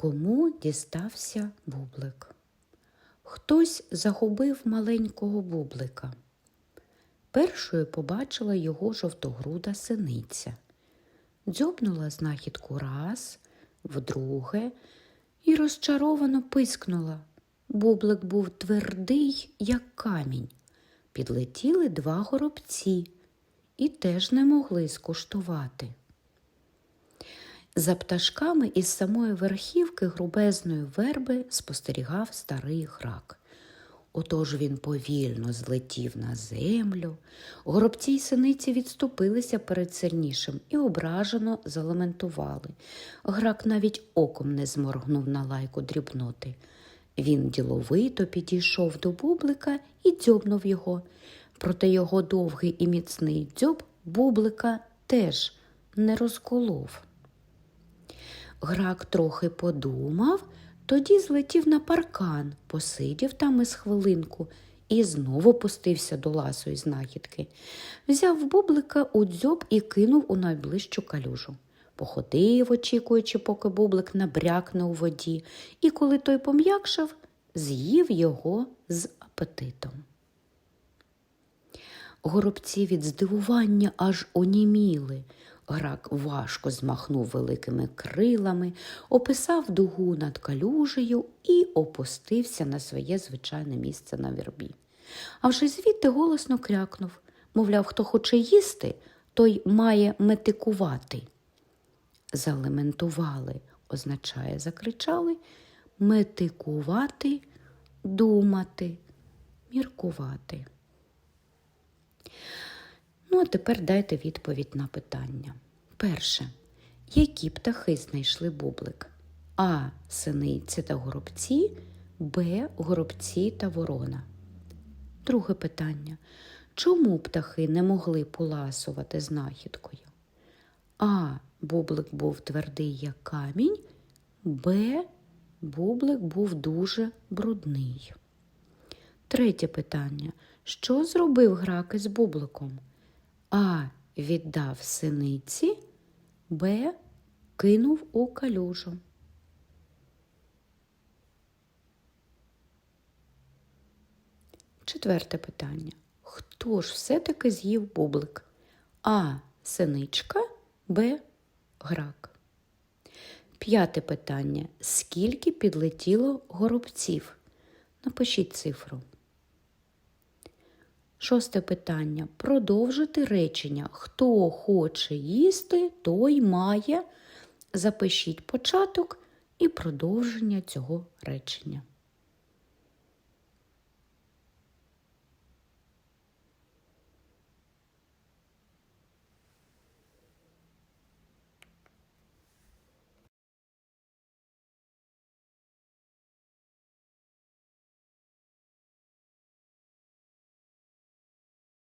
Кому дістався бублик? Хтось загубив маленького бублика. Першою побачила його жовтогруда синиця. Дзьобнула знахідку раз, вдруге і розчаровано пискнула. Бублик був твердий, як камінь. Підлетіли два горобці і теж не могли скуштувати. За пташками із самої верхівки грубезної верби спостерігав старий грак. Отож він повільно злетів на землю. Горобці й синиці відступилися перед сильнішим і ображено залементували. Грак навіть оком не зморгнув на лайку дрібноти. Він діловито підійшов до бублика і дзьобнув його. Проте його довгий і міцний дзьоб бублика теж не розколов. Грак трохи подумав, тоді злетів на паркан, посидів там із хвилинку і знову пустився до ласої знахідки. Взяв бублика у дзьоб і кинув у найближчу калюжу. Походив, очікуючи, поки бублик набрякне у воді, і коли той пом'якшав, з'їв його з апетитом. Горобці від здивування аж оніміли. Грак важко змахнув великими крилами, описав дугу над калюжею і опустився на своє звичайне місце на вірбі. А вже звідти голосно крякнув мовляв, хто хоче їсти, той має метикувати. Залементували, означає, закричали метикувати, думати, міркувати. Ну, а тепер дайте відповідь на питання. Перше. Які птахи знайшли бублик? А. Синиці та горобці, Б. Горобці та ворона. Друге питання. Чому птахи не могли поласувати знахідкою? А. Бублик був твердий, як камінь, Б. Бублик був дуже брудний. Третє питання. Що зробив грак із бубликом? А. Віддав синиці, Б. Кинув у калюжу. Четверте питання. Хто ж все-таки з'їв бублик? А. Синичка, Б. Грак. П'яте питання. Скільки підлетіло горобців? Напишіть цифру. Шосте питання. Продовжити речення. Хто хоче їсти, той має. Запишіть початок і продовження цього речення.